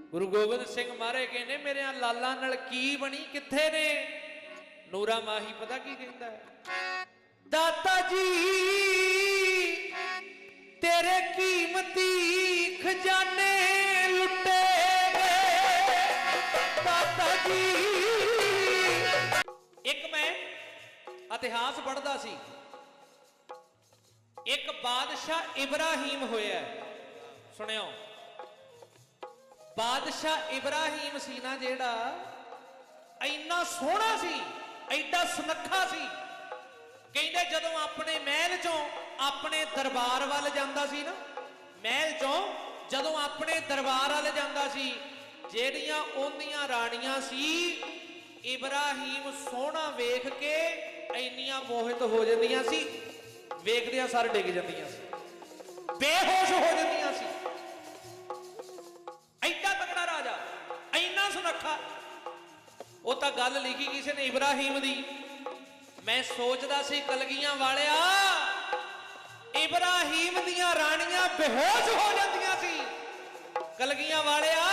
ਗੁਰੂ ਗੋਬਿੰਦ ਸਿੰਘ ਮਾਰੇ ਕਹਿੰਦੇ ਮੇਰੇ ਲਾਲਾਂ ਨਾਲ ਕੀ ਬਣੀ? ਕਿੱਥੇ ਨੇ? ਨੂਰਾ ਮਾਹੀ ਪਤਾ ਕੀ ਕਹਿੰਦਾ ਦਾਤਾ ਜੀ, ਤੇਰੇ ਕੀਮਤੀ ਖਜ਼ਾਨੇ ਲੁੱਟੇ ਗਏ। ਦਾਤਾ ਜੀ। ਇੱਕ ਮੈਂ ਇਤਿਹਾਸ ਪੜਦਾ ਸੀ। ਇੱਕ ਬਾਦਸ਼ਾਹ ਇਬਰਾਹੀਮ ਹੋਇਆ ਸੁਣਿਓ। ਬਾਦਸ਼ਾਹ ਇਬਰਾਹੀਮ ਸੀ ਨਾ ਜਿਹੜਾ, ਇੰਨਾ ਸੋਹਣਾ ਸੀ, ਐਡਾ ਸੁਨੱਖਾ ਸੀ। ਕਹਿੰਦੇ ਜਦੋਂ ਆਪਣੇ ਮਹਿਲ ਚੋਂ ਆਪਣੇ ਦਰਬਾਰ ਵੱਲ ਜਾਂਦਾ ਸੀ ਨਾ, ਮਹਿਲ ਚੋਂ ਜਦੋਂ ਆਪਣੇ ਦਰਬਾਰ ਵੱਲ ਜਾਂਦਾ ਸੀ, ਜਿਹੜੀਆਂ ਉਹਦੀਆਂ ਰਾਣੀਆਂ ਸੀ, ਇਬਰਾਹੀਮ ਸੋਹਣਾ ਵੇਖ ਕੇ ਇੰਨੀਆਂ ਮੋਹਿਤ ਹੋ ਜਾਂਦੀਆਂ ਸੀ, ਵੇਖਦਿਆਂ ਸਰ ਡਿੱਗ ਜਾਂਦੀਆਂ ਸੀ। ਬੇਹੋਸ਼ ਹੋ ਜਾਂਦੀਆਂ ਤਾਂ ਗੱਲ ਲਿਖੀ ਕਿਸੇ ਨੇ ਇਬਰਾਹੀਮ ਦੀ। ਮੈਂ ਸੋਚਦਾ ਸੀ, ਕਲਗੀਆਂ ਵਾਲਿਆ, ਇਬਰਾਹੀਮ ਦੀਆਂ ਰਾਣੀਆਂ ਬੇਹੋਸ਼ ਹੋ ਜਾਂਦੀਆਂ ਸੀ। ਕਲਗੀਆਂ ਵਾਲਿਆ,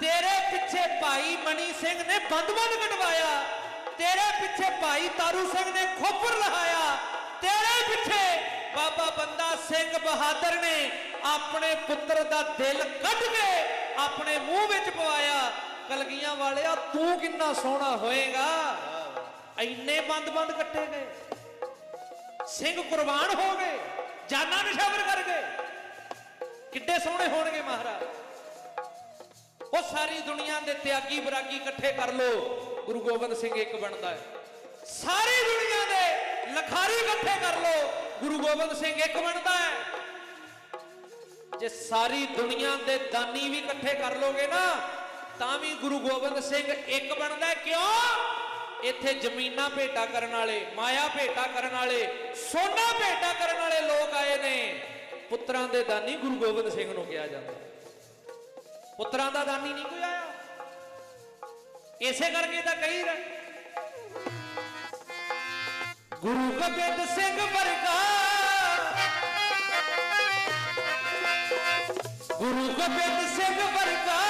ਤੇਰੇ ਪਿੱਛੇ ਭਾਈ ਮਣੀ ਸਿੰਘ ਨੇ ਬੰਦ-ਬੰਦ ਕਟਵਾਇਆ। ਤੇਰੇ ਪਿੱਛੇ ਭਾਈ ਤਾਰੂ ਸਿੰਘ ਨੇ ਖੋਪਰ ਲਹਾਇਆ। ਤੇਰੇ ਪਿੱਛੇ ਬਾਬਾ ਬੰਦਾ ਸਿੰਘ ਬਹਾਦਰ ਨੇ ਆਪਣੇ ਪੁੱਤਰ ਦਾ ਦਿਲ ਕੱਢ ਕੇ ਆਪਣੇ ਮੂੰਹ ਵਿੱਚ ਪਵਾਇਆ। ਕਲਗੀਆਂ ਵਾਲਿਆ, ਤੂੰ ਕਿੰਨਾ ਸੋਹਣਾ ਹੋਏਗਾ? ਇੰਨੇ ਬੰਦ-ਬੰਦ ਕੱਟੇ ਗਏ। ਸਿੰਘ ਕੁਰਬਾਨ ਹੋ ਗਏ, ਜਾਨਾਂ ਨਿਸ਼ਾਵਰ ਕਰ ਗਏ। ਕਿੱਡੇ ਸੋਹਣੇ ਹੋਣਗੇ ਮਹਾਰਾਜ। ਉਹ ਸਾਰੀ ਦੁਨੀਆ ਦੇ ਤਿਆਗੀ ਬਰਾਗੀ ਇਕੱਠੇ ਕਰ ਲੋ ਗੁਰੂ ਗੋਬਿੰਦ ਸਿੰਘ ਇੱਕ ਬਣਦਾ ਹੈ। ਸਾਰੀ ਦੁਨੀਆ ਦੇ ਲਖਾਰੀ ਇਕੱਠੇ ਕਰ ਲੋ ਗੁਰੂ ਗੋਬਿੰਦ ਸਿੰਘ ਇੱਕ ਬਣਦਾ ਹੈ। ਜੇ ਸਾਰੀ ਦੁਨੀਆ ਦੇ ਦਾਨੀ ਵੀ ਇਕੱਠੇ ਕਰ ਲੋਗੇ ਨਾ ਤਾਂ ਵੀ ਗੁਰੂ ਗੋਬਿੰਦ ਸਿੰਘ ਇੱਕ ਬਣਦਾ ਕਿਉਂ? ਇੱਥੇ ਜ਼ਮੀਨਾਂ ਭੇਟਾ ਕਰਨ ਵਾਲੇ, ਮਾਇਆ ਭੇਟਾ ਕਰਨ ਵਾਲੇ, ਸੋਨਾ ਭੇਟਾ ਕਰਨ ਵਾਲੇ ਲੋਕ ਆਏ ਨੇ। ਪੁੱਤਰਾਂ ਦੇ ਦਾਨੀ ਗੁਰੂ ਗੋਬਿੰਦ ਸਿੰਘ ਨੂੰ ਕਿਹਾ ਜਾਂਦਾ। ਪੁੱਤਰਾਂ ਦਾ ਦਾਨੀ ਨਹੀਂ ਕੋਈ ਆਇਆ। ਇਸੇ ਕਰਕੇ ਤਾਂ ਕਹੀ ਰਹਿ ਗੁਰੂ ਗੋਬਿੰਦ ਸਿੰਘ ਵਰਗਾ। ਗੁਰੂ ਗੋਬਿੰਦ ਸਿੰਘ ਵਰਗਾ।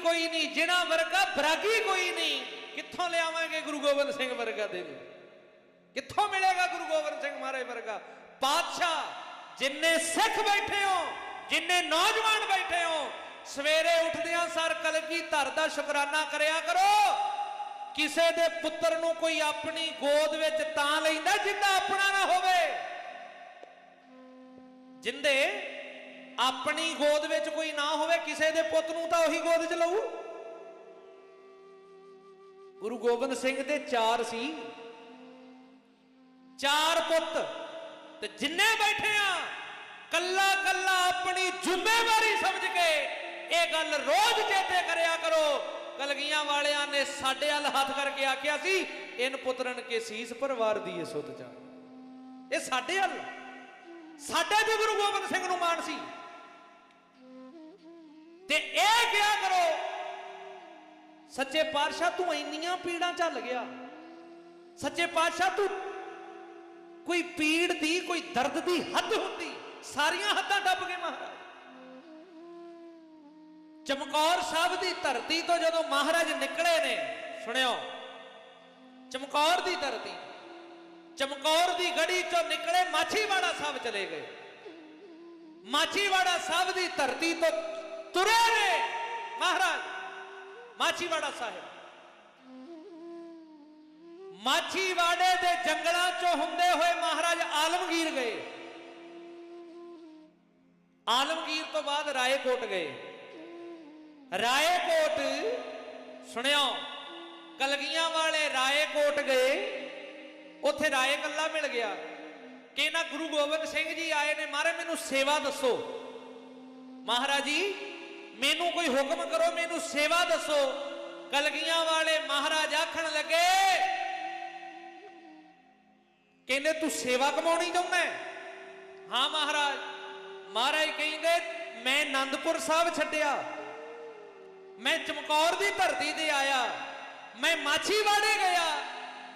ਕੋਈ ਨਹੀਂ ਜਿਨਾ ਵਰਗਾ ਬਰਾਗੀ ਕੋਈ ਨਹੀਂ ਕਿੱਥੋਂ ਲਿਆਵਾਂਗੇ ਗੁਰੂ ਗੋਬਿੰਦ ਸਿੰਘ ਵਰਗਾ ਦੇ ਨੂੰ ਕਿੱਥੋਂ ਮਿਲੇਗਾ ਗੁਰੂ ਗੋਬਿੰਦ ਸਿੰਘ ਮਹਾਰਾਜ ਵਰਗਾ ਬਾਦਸ਼ਾਹ ਜਿੰਨੇ ਸਿੱਖ ਬੈਠੇ ਹੋ ਜਿੰਨੇ ਨੌਜਵਾਨ ਬੈਠੇ ਹੋ ਸਵੇਰੇ ਉੱਠਦਿਆਂ ਸਰ ਕਲਗੀ ਧਰ ਦਾ ਸ਼ੁਕਰਾਨਾ ਕਰਿਆ ਕਰੋ। ਕਿਸੇ ਦੇ ਪੁੱਤਰ ਨੂੰ ਕੋਈ ਆਪਣੀ ਗੋਦ ਵਿੱਚ ਤਾਂ ਲੈਂਦਾ ਜਿੰਦਾ ਆਪਣਾ ਨਾ ਹੋਵੇ। ਜਿੰਦੇ ਆਪਣੀ ਗੋਦ ਵਿੱਚ ਕੋਈ ਨਾ ਹੋਵੇ, ਕਿਸੇ ਦੇ ਪੁੱਤ ਨੂੰ ਤਾਂ ਉਹੀ ਗੋਦ 'ਚ ਲਊ। ਗੁਰੂ ਗੋਬਿੰਦ ਸਿੰਘ ਦੇ ਚਾਰ ਸੀ। ਚਾਰ ਪੁੱਤ ਤੇ ਜਿੰਨੇ ਬੈਠੇ ਆ ਕੱਲਾ ਕੱਲਾ ਆਪਣੀ ਜ਼ਿੰਮੇਵਾਰੀ ਸਮਝ ਕੇ ਗੱਲ ਰੋਜ਼ ਚੇਤੇ ਕਰਿਆ ਕਰੋ। ਕਲਗੀਆਂ ਵਾਲਿਆਂ ਨੇ ਸਾਡੇ ਵੱਲ ਹੱਥ ਕਰਕੇ ਆਖਿਆ ਸੀ ਇਨ ਪੁੱਤਰਨ ਕੇ ਸੀਸ ਪਰਵਾਰ ਦੀ ਸੁਤ ਜਾ ਇਹ ਸਾਡੇ ਵੱਲ। ਸਾਡੇ ਤੇ ਗੁਰੂ ਗੋਬਿੰਦ ਸਿੰਘ ਨੂੰ ਮਾਣ ਸੀ। ਤੇ ਇਹ ਕਿਹਾ ਕਰੋ, ਸੱਚੇ ਪਾਤਸ਼ਾਹ ਤੂੰ ਇੰਨੀਆਂ ਪੀੜਾਂ ਝੱਲ ਗਿਆ। ਸੱਚੇ ਪਾਤਸ਼ਾਹ ਤੂੰ ਕੋਈ ਪੀੜ ਦੀ, ਕੋਈ ਦਰਦ ਦੀ ਹੱਦ ਹੁੰਦੀ। ਸਾਰੀਆਂ ਹੱਦਾਂ ਡੱਬ ਕੇ ਮਹਾਰਾਜ ਚਮਕੌਰ ਸਾਹਿਬ ਦੀ ਧਰਤੀ ਤੋਂ ਜਦੋਂ ਮਹਾਰਾਜ ਨਿਕਲੇ ਨੇ, ਸੁਣਿਓ, ਚਮਕੌਰ ਦੀ ਧਰਤੀ, ਚਮਕੌਰ ਦੀ ਗੜੀ ਚੋਂ ਨਿਕਲੇ ਮਾਛੀਵਾੜਾ ਸਾਹਿਬ ਚਲੇ ਗਏ। ਮਾਛੀਵਾੜਾ ਸਾਹਿਬ ਦੀ ਧਰਤੀ ਤੋਂ ਤੁਰੇ ਨੇ ਮਹਾਰਾਜ, ਮਾਛੀਵਾੜਾ ਸਾਹਿਬ। ਮਾਛੀਵਾੜੇ ਦੇ ਜੰਗਲਾਂ ਚੋਂ ਹੁੰਦੇ ਹੋਏ ਮਹਾਰਾਜ ਆਲਮਗੀਰ ਗਏ। ਆਲਮਗੀਰ ਤੋਂ ਬਾਅਦ ਰਾਏਕੋਟ ਗਏ। ਰਾਏਕੋਟ ਸੁਣਿਓ, ਕਲਗੀਆਂ ਵਾਲੇ ਰਾਏਕੋਟ ਗਏ, ਉੱਥੇ ਰਾਏ ਕੱਲਾ ਮਿਲ ਗਿਆ। ਕਿ ਨਾ ਗੁਰੂ ਗੋਬਿੰਦ ਸਿੰਘ ਜੀ ਆਏ ਨੇ, ਮਾਰੇ ਮੈਨੂੰ ਸੇਵਾ ਦੱਸੋ। ਮਹਾਰਾਜ ਜੀ, ਮੈਨੂੰ ਕੋਈ ਹੁਕਮ ਕਰੋ, ਮੈਨੂੰ ਸੇਵਾ ਦੱਸੋ। ਕਲਗੀਆਂ ਵਾਲੇ ਮਹਾਰਾਜ ਆਖਣ ਲੱਗੇ, ਕਹਿੰਦੇ, ਤੂੰ ਸੇਵਾ ਕਮਾਉਣੀ ਚਾਹੁੰਦਾ ਹਾਂ? ਮਹਾਰਾਜ। ਮਹਾਰਾਜ ਕਹਿੰਦੇ, ਮੈਂ ਆਨੰਦਪੁਰ ਸਾਹਿਬ ਛੱਡਿਆ। ਮੈਂ ਚਮਕੌਰ ਦੀ ਧਰਤੀ ਤੇ ਆਇਆ। ਮੈਂ ਮਾਛੀਵਾੜੇ ਗਿਆ।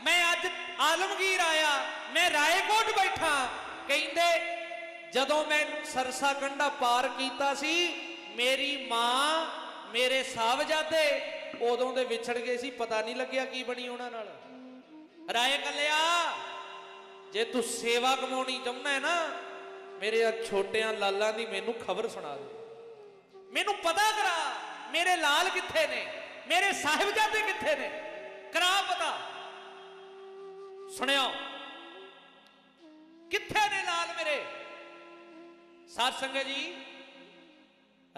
ਮੈਂ ਅੱਜ ਆਲਮਗੀਰ ਆਇਆ। ਮੈਂ ਰਾਏਕੋਟ ਬੈਠਾ। ਕਹਿੰਦੇ, ਜਦੋਂ ਮੈਂ ਸਰਸਾ ਕੰਡਾ ਪਾਰ ਕੀਤਾ ਸੀ, ਮੇਰੀ ਮਾਂ ਮੇਰੇ ਸਾਹਿਬਜ਼ਾਦੇ ਉਦੋਂ ਦੇ ਵਿਛੜ ਗਏ ਸੀ। ਪਤਾ ਨਹੀਂ ਲੱਗਿਆ ਕੀ ਬਣੀ ਉਹਨਾਂ ਨਾਲ। ਰਾਏ ਕੱਲਿਆ, ਜੇ ਤੂੰ ਸੇਵਾ ਕਮਾਉਣੀ ਚਾਹੁੰਦਾ ਹੈ ਨਾ, ਮੇਰੇ ਛੋਟਿਆਂ ਲਾਲਾਂ ਦੀ ਮੈਨੂੰ ਖਬਰ ਸੁਣਾ ਦੇ। ਮੈਨੂੰ ਪਤਾ ਕਰਾ। ਮੇਰੇ ਲਾਲ ਕਿੱਥੇ ਨੇ? ਮੇਰੇ ਸਾਹਿਬਜ਼ਾਦੇ ਕਿੱਥੇ ਨੇ? ਕਰਾ ਪਤਾ। ਸੁਣਿਓ। ਕਿੱਥੇ ਨੇ ਲਾਲ ਮੇਰੇ? ਸਾਧ ਸੰਗਤ ਜੀ,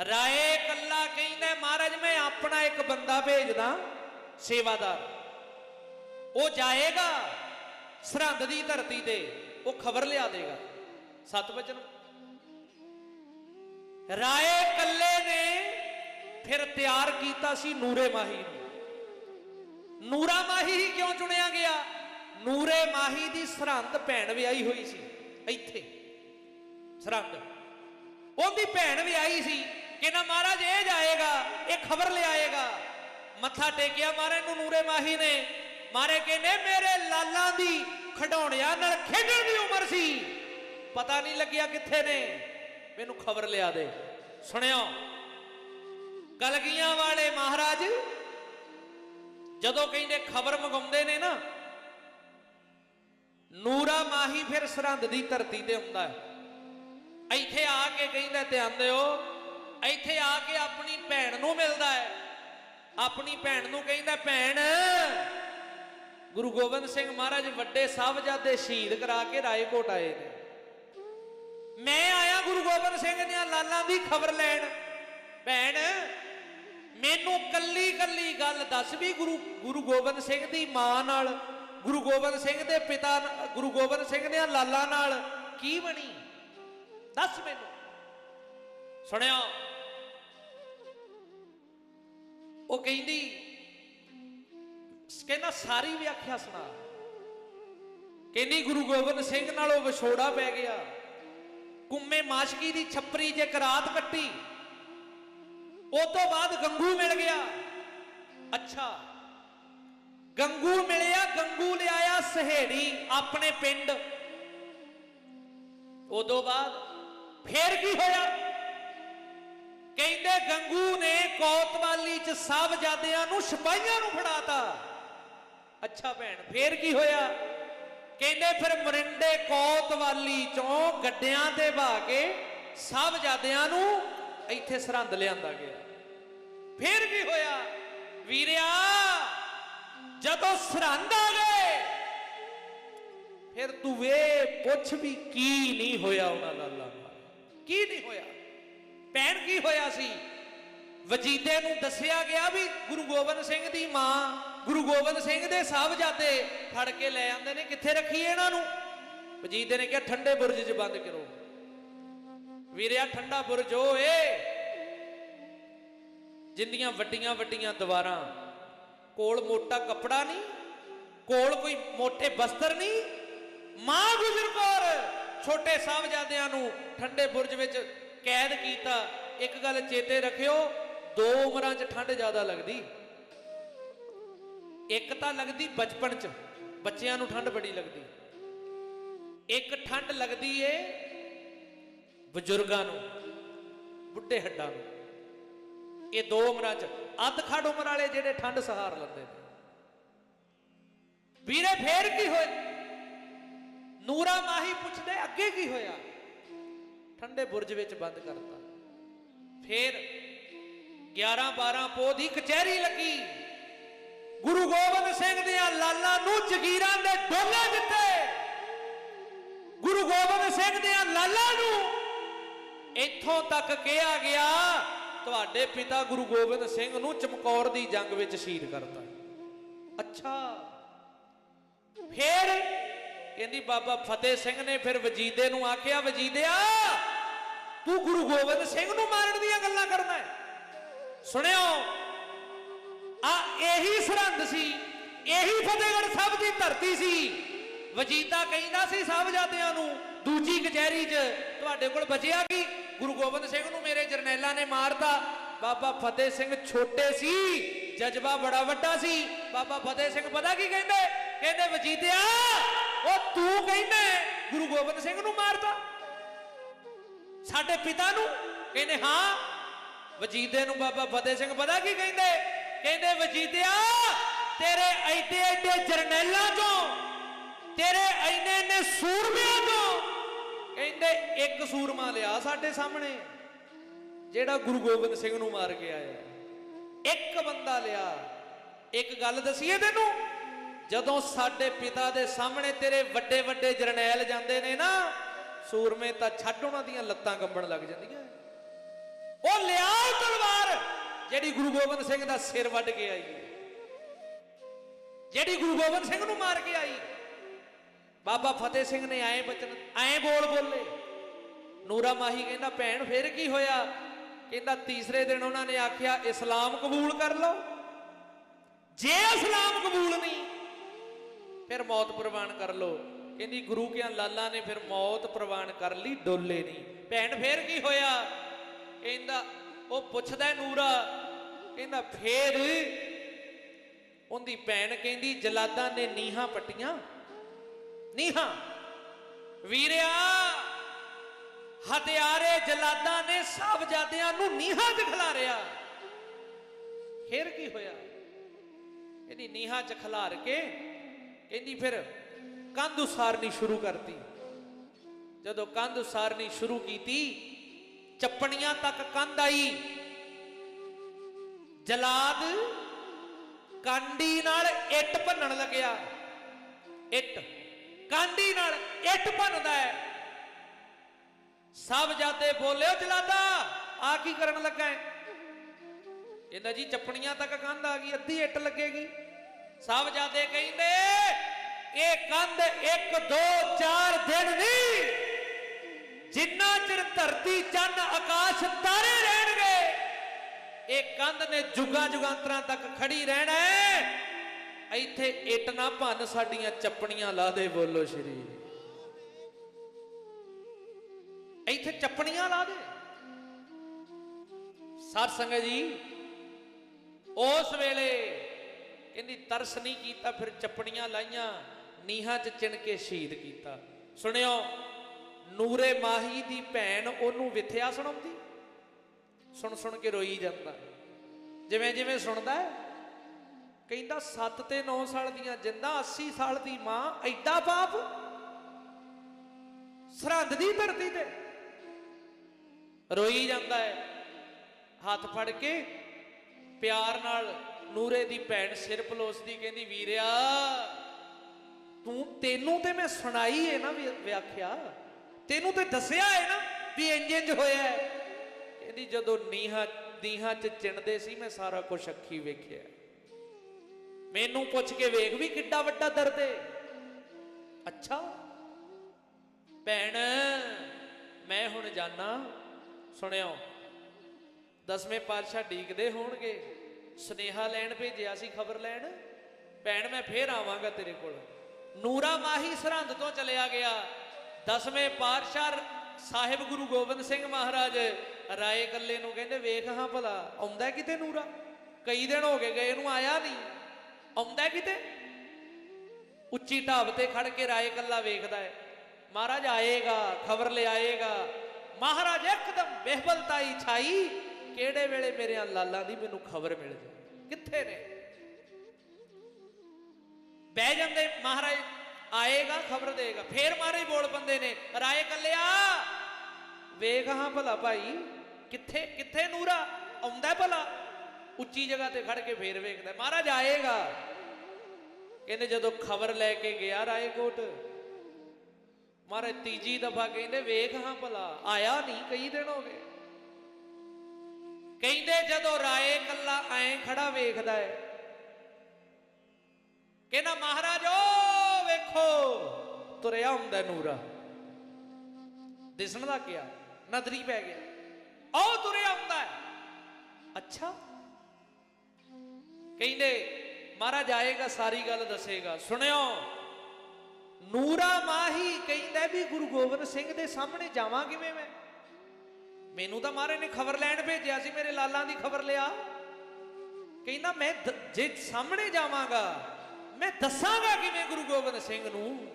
ਰਾਏ ਕੱਲਾ ਕਹਿੰਦਾ, ਮਹਾਰਾਜ, ਮੈਂ ਆਪਣਾ ਇੱਕ ਬੰਦਾ ਭੇਜਦਾ, ਸੇਵਾਦਾਰ। ਉਹ ਜਾਏਗਾ, ਸਰਹੰਦ ਦੀ ਧਰਤੀ ਤੇ, ਉਹ ਖਬਰ ਲਿਆ ਦੇਗਾ। ਸਤਵਚਨ। ਰਾਏ ਕੱਲੇ ਨੇ ਫਿਰ ਤਿਆਰ ਕੀਤਾ ਸੀ ਨੂਰੇ ਮਾਹੀ ਨੂੰ। ਨੂਰਾ ਮਾਹੀ ਹੀ ਕਿਉਂ ਚੁਣਿਆ ਗਿਆ? ਨੂਰੇ ਮਾਹੀ ਦੀ ਸਰਹੰਦ ਭੈਣ ਵਿਆਹੀ ਹੋਈ ਸੀ, ਇੱਥੇ। ਸਰਹੰਦ। ਉਹਦੀ ਭੈਣ ਵਿਆਹੀ ਸੀ ਕਹਿੰਦਾ ਮਹਾਰਾਜ ਇਹ ਜਾਏਗਾ, ਇਹ ਖਬਰ ਲਿਆਏਗਾ। ਮੱਥਾ ਟੇਕਿਆ ਮਹਾਰਾਜ ਨੂੰ ਨੂਰੇ ਮਾਹੀ ਨੇ। ਮਾਰੇ ਕਹਿੰਦੇ, ਮੇਰੇ ਲਾਲਾਂ ਦੀ ਖਡੌਣਿਆਂ ਨਾਲ ਖੇਡਣ ਦੀ ਉਮਰ ਸੀ। ਪਤਾ ਨਹੀਂ ਲੱਗਿਆ ਕਿੱਥੇ ਨੇ। ਮੈਨੂੰ ਖਬਰ ਲਿਆ ਦੇ। ਸੁਣਿਓ। ਕਲਗੀਆਂ ਵਾਲੇ ਮਹਾਰਾਜ, ਜਦੋਂ ਕਹਿੰਦੇ ਖਬਰ ਮੰਗਾਉਂਦੇ ਨੇ ਨਾ, ਨੂਰਾ ਮਾਹੀ ਫਿਰ ਸਰਹੰਦ ਦੀ ਧਰਤੀ ਤੇ ਹੁੰਦਾ ਹੈ। ਇੱਥੇ ਆ ਕੇ ਕਹਿੰਦਾ, ਧਿਆਨ ਦਿਓ, ਇੱਥੇ ਆ ਕੇ ਆਪਣੀ ਭੈਣ ਨੂੰ ਮਿਲਦਾ ਹੈ। ਆਪਣੀ ਭੈਣ ਨੂੰ ਕਹਿੰਦਾ, ਭੈਣ, ਗੁਰੂ ਗੋਬਿੰਦ ਸਿੰਘ ਮਹਾਰਾਜ ਵੱਡੇ ਸਾਹਿਬਜ਼ਾਦੇ ਸ਼ਹੀਦ ਕਰਾ ਕੇ ਰਾਏਕੋਟ ਆਏ ਨੇ। ਮੈਂ ਆਇਆ ਗੁਰੂ ਗੋਬਿੰਦ ਸਿੰਘ ਦੀਆਂ ਲਾਲਾਂ ਦੀ ਖਬਰ ਲੈਣ। ਭੈਣ, ਮੈਨੂੰ ਕੱਲੀ ਕੱਲੀ ਗੱਲ ਦੱਸ ਵੀ ਗੁਰੂ ਗੁਰੂ ਗੋਬਿੰਦ ਸਿੰਘ ਦੀ ਮਾਂ ਨਾਲ, ਗੁਰੂ ਗੋਬਿੰਦ ਸਿੰਘ ਦੇ ਪਿਤਾ ਗੁਰੂ ਗੋਬਿੰਦ ਸਿੰਘ ਨੇ ਲਾਲਾਂ ਨਾਲ ਕੀ ਬਣੀ? ਦੱਸ ਮੈਨੂੰ। ਸੁਣਿਆ ਉਹ ਕਹਿੰਦੀ, ਕਹਿੰਦਾ ਸਾਰੀ ਵਿਆਖਿਆ ਸੁਣਾ। ਕਹਿੰਦੀ ਗੁਰੂ ਗੋਬਿੰਦ ਸਿੰਘ ਨਾਲ ਉਹ ਵਿਛੋੜਾ ਪੈ ਗਿਆ। ਕੁੰਮੇ ਮਾਸ਼ਕੀ ਦੀ ਛੱਪਰੀ ਜੇ ਰਾਤ ਕੱਟੀ ਉਹ ਤੋਂ ਬਾਅਦ ਗੰਗੂ ਮਿਲ ਗਿਆ। ਅੱਛਾ। ਗੰਗੂ ਮਿਲਿਆ, ਗੰਗੂ ਲਿਆਇਆ ਸਹੇੜੀ ਆਪਣੇ ਪਿੰਡ। ਉਦੋਂ ਬਾਅਦ ਫੇਰ ਕੀ ਹੋਇਆ? ਕਹਿੰਦੇ ਗੰਗੂ ਨੇ ਕੋਤਵਾਲੀ ਚ ਸਾਹਿਬਜ਼ਾਦਿਆਂ ਨੂੰ ਸਿਪਾਹੀਆਂ ਨੂੰ ਫੜਾਤਾ। ਅੱਛਾ ਭੈਣ, ਫੇਰ ਕੀ ਹੋਇਆ? ਕਹਿੰਦੇ ਫਿਰ ਮਰਿੰਡੇ ਕੋਤਵਾਲੀ ਚੋਂ ਗੱਡਿਆਂ ਤੇ ਭਾ ਕੇ ਸਾਹਿਬਜ਼ਾਦਿਆਂ ਨੂੰ ਇੱਥੇ ਸਰਹੰਦ ਲਿਆਂਦਾ ਗਿਆ। ਫਿਰ ਕੀ ਹੋਇਆ? ਵੀਰਿਆ, ਜਦੋਂ ਸਰਹੰਦ ਆ ਗਏ, ਫਿਰ ਤੂੰ ਵੇ, ਪੁੱਛ ਵੀ ਕੀ ਨਹੀਂ ਹੋਇਆ ਉਹਨਾਂ ਲਾਲਾ। ਨਾਲ ਕੀ ਨਹੀਂ ਹੋਇਆ? ਭੈਣ ਕੀ ਹੋਇਆ ਸੀ? ਵਜੀਦੇ ਨੂੰ ਦੱਸਿਆ ਗਿਆ ਵੀ ਗੁਰੂ ਗੋਬਿੰਦ ਸਿੰਘ ਦੀ ਮਾਂ, ਗੁਰੂ ਗੋਬਿੰਦ ਸਿੰਘ ਦੇ ਸਾਹਿਬਜ਼ਾਦੇ ਫੜ ਕੇ ਲੈ ਆਂਦੇ ਨੇ। ਕਿੱਥੇ ਰੱਖੀਏ ਇਹਨਾਂ ਨੂੰ? ਵਜੀਦੇ ਨੇ ਕਿਹਾ, ਠੰਡੇ ਬੁਰਜ 'ਚ ਬੰਦ ਕਰੋ। ਵੀਰਿਆ ਠੰਡਾ ਬੁਰਜ ਉਹ ਏ। ਜਿੰਦੀਆਂ ਵੱਡੀਆਂ ਵੱਡੀਆਂ ਦੀਵਾਰਾਂ, ਕੋਲ ਮੋਟਾ ਕੱਪੜਾ ਨਹੀਂ, ਕੋਲ ਕੋਈ ਮੋٹے ਬਸਤਰ ਨਹੀਂ, ਮਾਂ ਗੁਜਰ ਕੌਰ ਛੋਟੇ ਸਾਹਿਬਜ਼ਾਦਿਆਂ ਨੂੰ ਠੰਡੇ ਬੁਰਜ ਵਿੱਚ ਕੈਦ ਕੀਤਾ। ਇੱਕ ਗੱਲ ਚੇਤੇ ਰੱਖਿਓ, ਦੋ ਉਮਰਾਂ 'ਚ ਠੰਡ ਜ਼ਿਆਦਾ ਲੱਗਦੀ। ਇੱਕ ਤਾਂ ਲੱਗਦੀ ਬਚਪਨ 'ਚ, ਬੱਚਿਆਂ ਨੂੰ ਠੰਡ ਬੜੀ ਲੱਗਦੀ। ਇੱਕ ਠੰਡ ਲੱਗਦੀ ਏ ਬਜ਼ੁਰਗਾਂ ਨੂੰ, ਬੁੱਢੇ ਹੱਡਾਂ ਨੂੰ। ਇਹ ਦੋ ਉਮਰਾਂ 'ਚ ਅੱਧ ਖੜ ਉਮਰ ਵਾਲੇ ਜਿਹੜੇ ਠੰਡ ਸਹਾਰ ਲੈਂਦੇ ਨੇ। ਵੀਰੇ ਫੇਰ ਕੀ ਹੋਇਆ? ਨੂਰਾ ਮਾਹੀ ਪੁੱਛਦੇ, ਅੱਗੇ ਕੀ ਹੋਇਆ? ਠੰਡੇ ਬੁਰਜ ਵਿੱਚ ਬੰਦ ਕਰਤਾ। ਫੇਰ 11 12 ਪੋਹ ਦੀ ਕਚਹਿਰੀ ਲੱਗੀ। ਗੁਰੂ ਗੋਬਿੰਦ ਸਿੰਘ ਦੀਆਂ ਲਾਲਾਂ ਨੂੰ ਜਗੀਰਾਂ ਦੇ ਡੋਲੇ ਦਿੱਤੇ। ਗੁਰੂ ਗੋਬਿੰਦ ਸਿੰਘ ਦੀਆਂ ਲਾਲਾਂ ਨੂੰ ਇੱਥੋਂ ਤੱਕ ਕਿਹਾ ਗਿਆ, ਤੁਹਾਡੇ ਪਿਤਾ ਗੁਰੂ ਗੋਬਿੰਦ ਸਿੰਘ ਨੂੰ ਚਮਕੌਰ ਦੀ ਜੰਗ ਵਿੱਚ ਸ਼ਹੀਦ ਕਰਤਾ। ਅੱਛਾ। ਫਿਰ ਕਹਿੰਦੀ ਬਾਬਾ ਫਤਿਹ ਸਿੰਘ ਨੇ ਫਿਰ ਵਜੀਦੇ ਨੂੰ ਆਖਿਆ, ਵਜੀਦਿਆ, ਤੂੰ ਗੁਰੂ ਗੋਬਿੰਦ ਸਿੰਘ ਨੂੰ ਮਾਰਨ ਦੀਆਂ ਗੱਲਾਂ ਕਰਦਾ ਹੈ। ਸੁਣਿਓ, ਆ ਇਹੀ ਸਰਹੰਦ ਸੀ, ਇਹੀ ਫਤਿਹਗੜ੍ਹ ਸਾਹਿਬ ਦੀ ਧਰਤੀ ਸੀ। ਵਜੀਦਾ ਕਹਿੰਦਾ ਸੀ ਸਾਹਿਬਜ਼ਾਦਿਆਂ ਨੂੰ, ਦੂਜੀ ਕਚਹਿਰੀ 'ਚ, ਤੁਹਾਡੇ ਕੋਲ ਬਚਿਆ ਕੀ? ਗੁਰੂ ਗੋਬਿੰਦ ਸਿੰਘ ਨੂੰ ਮੇਰੇ ਜਰਨੈਲਾਂ ਨੇ ਮਾਰਤਾ। ਬਾਬਾ ਫਤਿਹ ਸਿੰਘ ਛੋਟੇ ਸੀ, ਜਜ਼ਬਾ ਬੜਾ ਵੱਡਾ ਸੀ। ਬਾਬਾ ਫਤਿਹ ਸਿੰਘ ਪਤਾ ਕੀ ਕਹਿੰਦੇ? ਕਹਿੰਦੇ, ਵਜੀਦਿਆ, ਉਹ ਤੂੰ ਕਹਿੰਦਾ ਗੁਰੂ ਗੋਬਿੰਦ ਸਿੰਘ ਨੂੰ ਮਾਰਤਾ। ਸਾਡੇ ਪਿਤਾ ਨੂੰ ਕਹਿੰਦੇ, ਹਾਂ, ਵਜੀਦੇ ਨੂੰ ਬਾਬਾ ਫਤਿਹ ਸਿੰਘ ਪਤਾ ਕੀ ਕਹਿੰਦੇ? ਕਹਿੰਦੇ, ਵਜੀਦਿਆ, ਤੇਰੇ ਐਡੇ ਐਡੇ ਜਰਨੈਲਾਂ ਚੋਂ, ਤੇਰੇ ਐਨੇ ਐਨੇ ਸੂਰਮਿਆਂ ਚੋਂ ਕਹਿੰਦੇ ਇੱਕ ਸੂਰਮਾ ਲਿਆ ਸਾਡੇ ਸਾਹਮਣੇ। ਜਿਹੜਾ ਗੁਰੂ ਗੋਬਿੰਦ ਸਿੰਘ ਨੂੰ ਮਾਰ ਕੇ ਆਇਆ। ਇੱਕ ਬੰਦਾ ਲਿਆ। ਇੱਕ ਗੱਲ ਦਸੀਏ ਤੈਨੂੰ? ਜਦੋਂ ਸਾਡੇ ਪਿਤਾ ਦੇ ਸਾਹਮਣੇ ਤੇਰੇ ਵੱਡੇ ਵੱਡੇ ਜਰਨੈਲ ਜਾਂਦੇ ਨੇ ਨਾ, ਸੂਰਮੇ ਤਾਂ ਛੱਡ ਉਹਨਾਂ ਦੀਆਂ ਲੱਤਾਂ ਕੰਬਣ ਲੱਗ ਜਾਂਦੀਆਂ। ਉਹ ਲਿਆ ਤਲਵਾਰ, ਜਿਹੜੀ ਗੁਰੂ ਗੋਬਿੰਦ ਸਿੰਘ ਦਾ ਸਿਰ ਵੱਢ ਕੇ ਆਈ। ਜਿਹੜੀ ਗੁਰੂ ਗੋਬਿੰਦ ਸਿੰਘ ਨੂੰ ਮਾਰ ਕੇ ਆਈ। ਬਾਬਾ ਫਤਿਹ ਸਿੰਘ ਨੇ ਐਂ ਬਚਨ ਐਂ ਬੋਲ ਬੋਲੇ। ਨੂਰਾ ਮਾਹੀ ਕਹਿੰਦਾ, ਭੈਣ, ਫਿਰ ਕੀ ਹੋਇਆ? ਕਹਿੰਦਾ, ਤੀਸਰੇ ਦਿਨ ਉਹਨਾਂ ਨੇ ਆਖਿਆ, ਇਸਲਾਮ ਕਬੂਲ ਕਰ ਲਓ। ਜੇ ਇਸਲਾਮ ਕਬੂਲ ਨਹੀਂ, ਫਿਰ ਮੌਤ ਪ੍ਰਵਾਨ ਕਰ ਲਓ। ਕਹਿੰਦੀ, ਗੁਰੂ ਕਿਆਂ ਲਾਲਾ ਨੇ ਫਿਰ ਮੌਤ ਪ੍ਰਵਾਨ ਕਰ ਲਈ, ਡੋਲੇ ਨਹੀਂ। ਭੈਣ, ਫੇਰ ਕੀ ਹੋਇਆ? ਕਹਿੰਦਾ, ਉਹ ਪੁੱਛਦਾ ਨੂਰਾ, ਕਹਿੰਦਾ, ਫੇਰ ਉਹਦੀ ਭੈਣ ਕਹਿੰਦੀ, ਜਲਾਦਾਂ ਨੇ ਨੀਹਾਂ ਪੱਟੀਆਂ ਨੀਹਾਂ ਵੀਰਿਆ, ਹਥਿਆਰੇ ਜਲਾਦਾਂ ਨੇ ਸਾਹਿਬਜ਼ਾਦਿਆਂ ਨੂੰ ਨੀਹਾਂ 'ਚ ਖਿਲਾਰਿਆ ਫਿਰ ਕੀ ਹੋਇਆ? ਇਹਦੀ ਨੀਹਾਂ 'ਚ ਖਿਲਾਰ ਕੇ ਕਹਿੰਦੀ ਫਿਰ ਕੰਧ ਉਸਾਰਨੀ ਸ਼ੁਰੂ ਕਰਤੀ। ਜਦੋਂ ਕੰਧ ਉਸਾਰਨੀ ਸ਼ੁਰੂ ਕੀਤੀ, ਚੱਪਣੀਆਂ ਤੱਕ ਕੰਧ ਆਈ। ਜਲਾਦ ਕਾਂਡੀ ਨਾਲ ਇੱਟ ਭੰਨਣ ਲੱਗਿਆ। ਇੱਟ। ਕਾਂਡੀ ਨਾਲ ਇੱਟ ਭੰਨਦਾ ਹੈ। ਸਭ ਜਾਤੇ ਬੋਲਿਓ ਜਲਾਦਾ, ਆ ਕੀ ਕਰਨ ਲੱਗਾ ਹੈ? ਕਹਿੰਦਾ ਜੀ ਚੱਪਣੀਆਂ ਤੱਕ ਕੰਧ ਆ ਗਈ, ਅੱਧੀ ਇੱਟ ਲੱਗੇਗੀ। ਸਭ ਜਾਤੇ ਕਹਿੰਦੇ, ਇਹ ਕੰਧ 1 2 4 ਦਿਨ ਨਹੀਂ। ਜਿੰਨਾ ਚਿਰ ਧਰਤੀ, ਚੰਨ, ਆਕਾਸ਼ ਤਾਰੇ ਰਹਿਣਗੇ, ਇਹ ਕੰਧ ਨੇ ਜੁਗਾਂ ਜੁਗਾਂਤਰਾਂ ਤੱਕ ਖੜੀ ਰਹਿਣਾ ਹੈ। ਇੱਥੇ ਇੱਟ ਨਾ ਭੰਨ ਸਾਡੀਆਂ ਚੱਪਣੀਆਂ ਲਾ ਦੇ ਬੋਲੋ ਸ਼੍ਰੀ। ਇੱਥੇ ਚੱਪਣੀਆਂ ਲਾ ਦੇ। ਸਾਧ ਸੰਗਤ ਜੀ ਉਸ ਵੇਲੇ ਕਹਿੰਦੀ ਤਰਸ ਨਹੀਂ ਕੀਤਾ ਫਿਰ ਚੱਪਣੀਆਂ ਲਾਈਆਂ ਨੀਹਾਂ 'ਚ ਚਿਣ ਕੇ ਸ਼ਹੀਦ ਕੀਤਾ। ਸੁਣਿਓ ਨੂਰੇ ਮਾਹੀ ਦੀ ਭੈਣ ਉਹਨੂੰ ਵਿਥਿਆ ਸੁਣਾਉਂਦੀ? ਸੁਣ ਸੁਣ ਕੇ ਰੋਈ ਜਾਂਦਾ। ਜਿਵੇਂ ਜਿਵੇਂ ਸੁਣਦਾ ਹੈ, ਕਹਿੰਦਾ 7 ਤੇ 9 ਸਾਲ ਦੀਆਂ ਜਿੰਦਾ 80 ਸਾਲ ਦੀ ਮਾਂ ਐਡਾ ਪਾਪ। ਸਰਹੰਦ ਦੀ ਧਰਤੀ ਤੇ ਰੋਈ ਜਾਂਦਾ ਹੈ। ਹੱਥ ਫੜ ਕੇ ਪਿਆਰ ਨਾਲ ਨੂਰੇ ਦੀ ਭੈਣ ਸਿਰ ਪਲੋਸਦੀ ਕਹਿੰਦੀ, ਵੀਰਿਆ, ਤੂੰ, ਤੈਨੂੰ ਤੇ ਮੈਂ ਸੁਣਾਈ ਹੈ ਨਾ ਵੀ, ਵਿਆਖਿਆ। ਤੈਨੂੰ ਤੇ ਦੱਸਿਆ ਹੈ ਨਾ ਵੀ ਇੰਜ ਇੰਜ ਹੋਇਆ ਹੈ। ਕਹਿੰਦੀ, ਜਦੋਂ ਨੀਹਾਂ ਨੀਹਾਂ ਚ ਚਿਣਦੇ ਸੀ, ਮੈਂ ਸਾਰਾ ਕੁਝ ਅੱਖੀ ਵੇਖਿਆ। ਮੈਨੂੰ ਪੁੱਛ ਕੇ ਵੇਖ ਵੀ ਕਿੱਡਾ ਵੱਡਾ ਦਰਦ ਹੈ ਅੱਛਾ। ਭੈਣ, ਮੈਂ ਹੁਣ ਜਾਣਾ ਸੁਣਿਓ। ਦਸਵੇਂ ਪਾਤਸ਼ਾਹ ਡੀਕਦੇ ਹੋਣਗੇ। ਸੁਨੇਹਾ ਲੈਣ ਭੇਜਿਆ ਸੀ, ਖਬਰ ਲੈਣ। ਭੈਣ, ਮੈਂ ਫੇਰ ਆਵਾਂਗਾ ਤੇਰੇ ਕੋਲ। ਨੂਰਾ ਮਾਹੀ ਸਰਹੰਦ ਤੋਂ ਚਲਿਆ ਗਿਆ। ਦਸਵੇਂ ਪਾਤਸ਼ਾਹ ਸਾਹਿਬ ਗੁਰੂ ਗੋਬਿੰਦ ਸਿੰਘ ਮਹਾਰਾਜ ਰਾਏ ਕੱਲੇ ਨੂੰ ਕਹਿੰਦੇ, ਵੇਖ ਹਾਂ ਭਲਾ, ਆਉਂਦਾ ਕਿਤੇ ਨੂਰਾ? ਕਈ ਦਿਨ ਹੋ ਗਏ ਗਏ ਇਹਨੂੰ ਆਇਆ ਨਹੀਂ। ਆਉਂਦਾ ਕਿਤੇ? ਉੱਚੀ ਢਾਬ ਤੇ ਖੜ ਕੇ ਰਾਏ ਕੱਲਾ ਵੇਖਦਾ ਹੈ। ਮਹਾਰਾਜ ਆਏਗਾ, ਖਬਰ ਲਿਆਏਗਾ ਮਹਾਰਾਜ ਇੱਕਦਮ ਬਹਿਬਲਤਾਈ ਛਾਈ, ਕਿਹੜੇ ਵੇਲੇ ਮੇਰੇ ਲਾਲਾਂ ਦੀ ਮੈਨੂੰ ਖਬਰ ਮਿਲ ਜੇ? ਕਿੱਥੇ ਨੇ? ਬਹਿ ਜਾਂਦੇ, ਮਹਾਰਾਜ ਆਏਗਾ, ਖਬਰ ਦੇਗਾ। ਫੇਰ ਮਹਾਰਾਜ ਬੋਲ ਬੰਦੇ ਨੇ, ਰਾਏ ਕੱਲਿਆ। ਵੇਖ ਹਾਂ ਭਲਾ ਭਾਈ, ਕਿੱਥੇ ਕਿੱਥੇ ਨੂਰਾ? ਆਉਂਦਾ ਭਲਾ? ਉੱਚੀ ਜਗ੍ਹਾ ਤੇ ਖੜ ਕੇ ਫੇਰ ਵੇਖਦਾ ਮਹਾਰਾਜ ਆਏਗਾ। ਕਹਿੰਦੇ ਜਦੋਂ ਖਬਰ ਲੈ ਕੇ ਗਿਆ ਰਾਏਕੋਟ, ਮਹਾਰਾਜ ਤੀਜੀ ਦਫਾ ਕਹਿੰਦੇ, ਵੇਖ ਹਾਂ ਭਲਾ, ਆਇਆ ਨਹੀਂ ਕਈ ਦਿਨ ਹੋ ਗਏ। ਕਹਿੰਦੇ ਜਦੋਂ ਰਾਏ ਕੱਲਾ ਐਂ ਖੜਾ ਵੇਖਦਾ ਹੈ, ਕਹਿੰਦਾ, ਮਹਾਰਾਜ, ਓ ਵੇਖੋ, ਤੁਰਿਆ ਹੁੰਦਾ ਨੂਰਾ। ਦਿਸਣ ਦਾ ਕਿਆ ਨਜ਼ਰੀ ਪੈ ਗਿਆ। ਉਹ ਤੁਰਿਆ ਹੁੰਦਾ ਹੈ। ਅੱਛਾ ਕਹਿੰਦੇ, ਮਹਾਰਾਜ ਆਏਗਾ, ਸਾਰੀ ਗੱਲ ਦੱਸੇਗਾ। ਸੁਣਿਓ, ਨੂਰਾ ਮਾਹੀ ਕਹਿੰਦਾ ਵੀ ਗੁਰੂ ਗੋਬਿੰਦ ਸਿੰਘ ਦੇ ਸਾਹਮਣੇ ਜਾਵਾਂ ਕਿਵੇਂ ਮੈਂ? ਮੈਨੂੰ ਤਾਂ ਮਹਾਰਾਜ ਨੇ ਖਬਰ ਲੈਣ ਭੇਜਿਆ ਸੀ, ਮੇਰੇ ਲਾਲਾਂ ਦੀ ਖਬਰ ਲਿਆ। ਕਹਿੰਦਾ, ਮੈਂ ਜੇ ਸਾਹਮਣੇ ਜਾਵਾਂਗਾ, ਮੈਂ ਦੱਸਾਂਗਾ ਕਿਵੇਂ ਗੁਰੂ ਗੋਬਿੰਦ ਸਿੰਘ ਨੂੰ?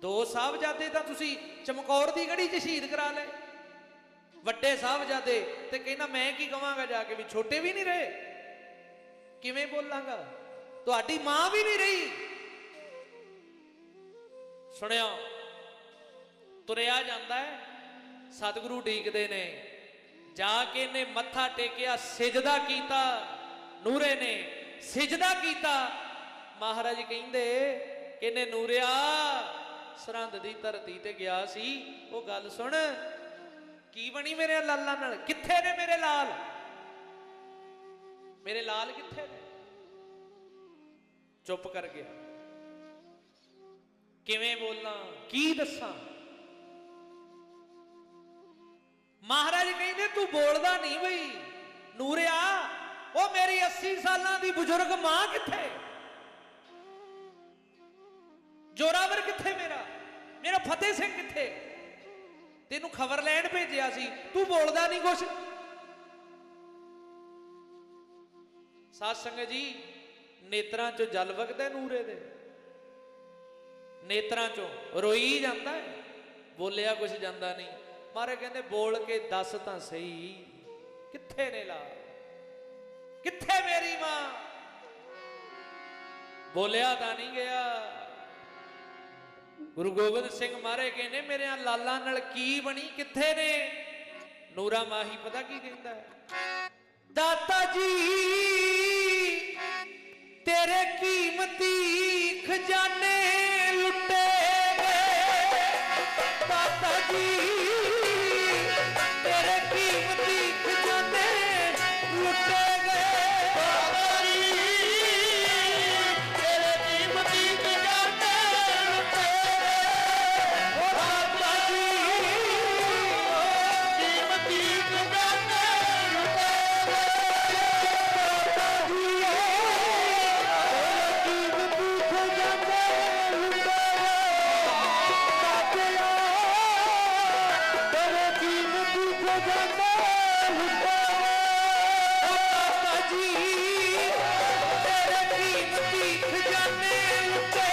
ਦੋ ਸਾਹਿਬਜ਼ਾਦੇ ਤਾਂ ਤੁਸੀਂ ਚਮਕੌਰ ਦੀ ਗੜੀ 'ਚ ਸ਼ਹੀਦ ਕਰਾ ਲਏ। ਵੱਡੇ ਸਾਹਿਬਜ਼ਾਦੇ ਤੇ ਕਹਿੰਦਾ, ਮੈਂ ਕੀ ਕਵਾਂਗਾ ਜਾ ਕੇ ਵੀ ਛੋਟੇ ਵੀ ਨਹੀਂ ਰਹੇ? ਕਿਵੇਂ ਬੋਲਾਂਗਾ? ਤੁਹਾਡੀ ਮਾਂ ਵੀ ਨਹੀਂ ਰਹੀ। ਸੁਣਿਆ ਤੁਰਿਆ ਜਾਂਦਾ ਹੈ, ਸਤਿਗੁਰੂ ਢੀਕਦੇ ਨੇ। ਜਾ ਕੇ ਨੇ ਮੱਥਾ ਟੇਕਿਆ, ਸਿਜਦਾ ਕੀਤਾ, ਨੂਰੇ ਨੇ, ਸਿਜਦਾ ਕੀਤਾ। ਮਹਾਰਾਜ ਕਹਿੰਦੇ ਕਿਨੇ ਨੂਰਿਆ ਸਰਹੰਦ ਦੀ ਧਰਤੀ ਤੇ ਗਿਆ ਸੀ। ਉਹ ਗੱਲ ਸੁਣ, ਕੀ ਬਣੀ ਮੇਰੇ ਲਾਲਾਂ ਨਾਲ? ਕਿੱਥੇ ਨੇ ਮੇਰੇ ਲਾਲ? ਮੇਰੇ ਲਾਲ ਕਿੱਥੇ ਨੇ? ਚੁੱਪ ਕਰ ਗਿਆ। ਕਿਵੇਂ ਬੋਲਾਂ? ਕੀ ਦੱਸਾਂ? ਮਹਾਰਾਜ ਕਹਿੰਦੇ, ਤੂੰ ਬੋਲਦਾ ਨਹੀਂ ਬਈ। ਨੂਰਿਆ, ਉਹ ਮੇਰੀ 80 ਸਾਲਾਂ ਦੀ ਬਜ਼ੁਰਗ ਮਾਂ ਕਿੱਥੇ? ਜੋਰਾਵਰ ਕਿੱਥੇ ਮੇਰਾ? ਮੇਰਾ ਫਤਿਹ ਸਿੰਘ ਕਿੱਥੇ? ਤੈਨੂੰ ਖਬਰ ਲੈਣ ਭੇਜਿਆ ਸੀ। ਤੂੰ ਬੋਲਦਾ ਨਹੀਂ ਕੁਛ। ਸਾਧ ਸੰਗਤ ਜੀ, ਨੇਤਰਾਂ ਚੋਂ ਜਲ ਵਗਦਾ ਨੂਰੇ ਦੇ। ਨੇਤਰਾਂ ਚੋਂ ਰੋਈ ਜਾਂਦਾ ਹੈ, ਬੋਲਿਆ ਕੁਛ ਜਾਂਦਾ ਨਹੀਂ। ਮਹਾਰਾਜ ਕਹਿੰਦੇ, ਬੋਲ ਕੇ ਦੱਸ ਤਾਂ ਸਹੀ, ਕਿੱਥੇ ਨੇ ਲਾ? ਕਿੱਥੇ ਮੇਰੀ ਮਾਂ? ਬੋਲਿਆ ਤਾਂ ਨਹੀਂ ਗਿਆ। ਗੁਰੂ ਗੋਬਿੰਦ ਸਿੰਘ ਮਹਾਰਾਜ ਕਹਿੰਦੇ, ਮੇਰੇ ਲਾਲਾਂ ਨਾਲ ਕੀ ਬਣੀ, ਕਿੱਥੇ ਨੇ? ਨੂਰਾ ਮਾਹੀ ਪਤਾ ਕੀ ਕਹਿੰਦਾ ਦਾਤਾ ਜੀ! ਤੇਰੇ ਕੀਮਤੀ ਖਜ਼ਾਨੇ ਲੁੱਟੇ ਗਏ। ਦਾਤਾ ਜੀ तेरे बीच बीच जाने पे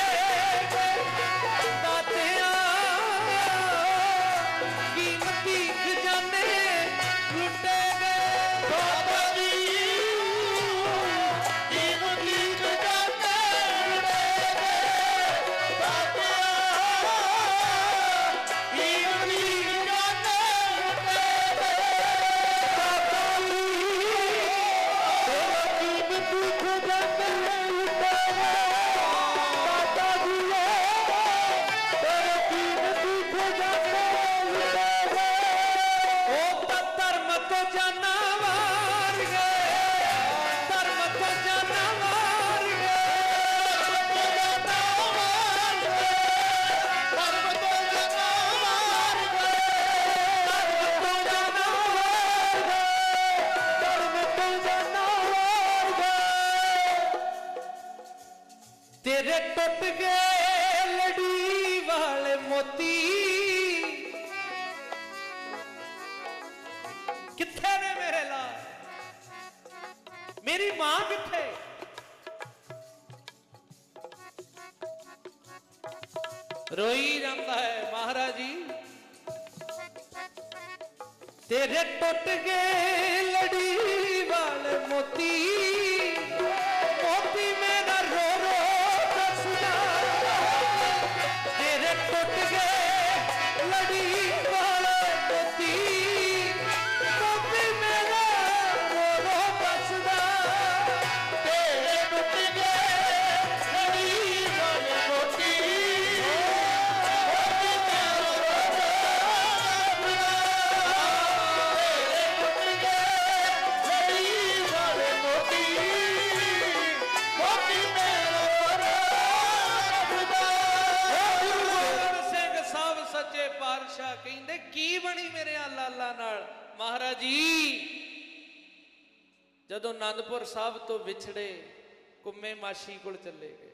ਟੁੱਟ ਗਏ ਲੜੀ ਵਾਲੇ ਮੋਤੀ। ਕਿੱਥੇ ਨੇ ਮੇਰੇ ਲਾਲ? ਮੇਰੀ ਮਾਂ ਕਿੱਥੇ? ਰੋਈ ਜਾਂਦਾ ਹੈ ਮਹਾਰਾਜ ਜੀ। ਤੇਰੇ ਟੁੱਟ ਗਏ ਲੜੀ ਵਾਲੇ ਮੋਤੀ। ਸਾਹਿਬ ਤੋਂ ਵਿਛੜੇ ਕੁੰਮੇ ਮਾਸ਼ੀ ਕੋਲ ਚੱਲੇ ਗਏ।